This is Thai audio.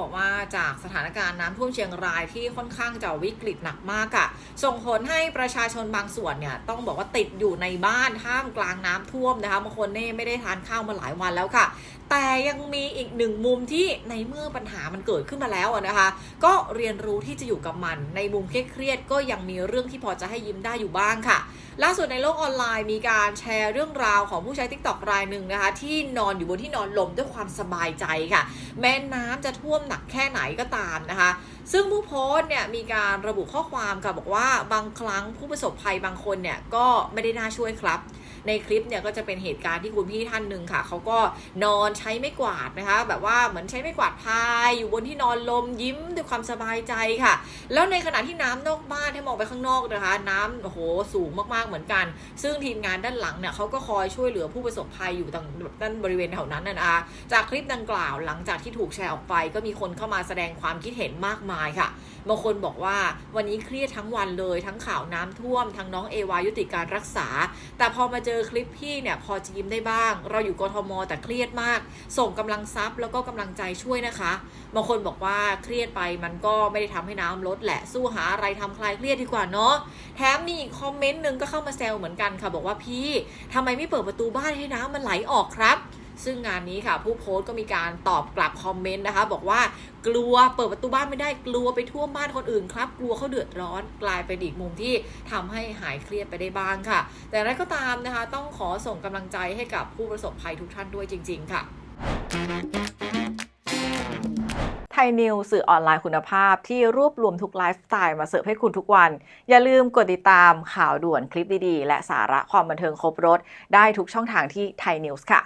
บอกว่าจากสถานการณ์น้ำท่วมเชียงรายที่ค่อนข้างจะวิกฤตหนักมากอะส่งผลให้ประชาชนบางส่วนเนี่ยต้องบอกว่าติดอยู่ในบ้านท่ามกลางน้ำท่วมนะคะบางคนเนี่ไม่ได้ทานข้าวมาหลายวันแล้วค่ะ แต่ยังมีอีกหนึ่งมุมที่ในเมื่อปัญหามันเกิดขึ้นมาแล้วนะคะ ก็เรียนรู้ที่จะอยู่กับมัน ในมุมเครียดก็ยังมีเรื่องที่พอจะให้ยิ้มได้อยู่บ้างค่ะ ล่าสุดในโลกออนไลน์มีการแชร์เรื่องราวของผู้ใช้ t ิ k t o k รายหนึ่งนะคะที่นอนอยู่บนที่นอนลมด้วยความสบายใจค่ะ แม้น้ำจะท่วมหนักแค่ไหนก็ตามนะคะ ซึ่งผู้โพสต์เนี่ยมีการระบุข้อความค่ะบอกว่าบางครั้งผู้ประสบภัยบางคนเนี่ยก็ไม่ได้น่าช่วยครับ ในคลิปเนี่ยก็จะเป็นเหตุการณ์ที่คุณพี่ท่านหนึ่งค่ะเขาก็นอนใช้ไม้กวาดนะคะ แบบว่าเหมือนใช้ไม้กวาดพายอยู่บนที่นอนลมยิ้มด้วยความสบายใจค่ะ แล้วในขณะที่น้ำนอกบ้านให้มองไปข้างนอกนะคะ น้ำโอ้โหสูงมากๆเหมือนกัน ซึ่งทีมงานด้านหลังเนี่ยเขาก็คอยช่วยเหลือผู้ประสบภัยอยู่ตรงด้านบริเวณแถวนั้นนะนะคะจากคลิปดังกล่าวหลังจากที่ถูกแชร์ออกไป ก็มีคนเข้ามาแสดงความคิดเห็นมากมายค่ะ บางคนบอกว่าวันนี้เครียดทั้งวันเลย ทั้งข่าวน้ำท่วม ทั้งน้องเอวายุติการรักษา แต่พอมาเจอคลิปพี่เนี่ยพอจะยิ้มได้บ้าง เราอยู่กทมแต่เครียดมาก ส่งกำลังทรัพย์แล้วก็กำลังใจช่วยนะคะ บางคนบอกว่าเครียดไปมันก็ไม่ได้ทำให้น้ำลดแหละสู้หาอะไรทำคลายเครียดดีกว่าเนาะแถมมีอีกคอมเมนต์หนึ่งก็เข้ามาแซวเหมือนกันค่ะ บอกว่าพี่ทำไมไม่เปิดประตูบ้านให้น้ำมันไหลออกครับ ซึ่งงานนี้ค่ะ ผู้โพสต์ก็มีการตอบกลับคอมเมนต์นะคะ บอกว่ากลัวเปิดประตูบ้านไม่ได้กลัวไปท่วมบ้านคนอื่นครับ กลัวเขาเดือดร้อนกลายเป็นอีกมุมที่ทำให้หายเครียดไปได้บ้างค่ะ แต่อะไรก็ตามนะคะ ต้องขอส่งกำลังใจให้กับผู้ประสบภัยทุกท่านด้วยจริง ๆ ค่ะไทยนิวสื่อออนไลน์คุณภาพที่รวบรวมทุกไลฟ์สไตล์มาเสิร์ฟให้คุณทุกวัน อย่าลืมกดติดตามข่าวด่วนคลิปดีๆ และสาระความบันเทิงครบรถ ได้ทุกช่องทางที่ไทยนิวส์ค่ะ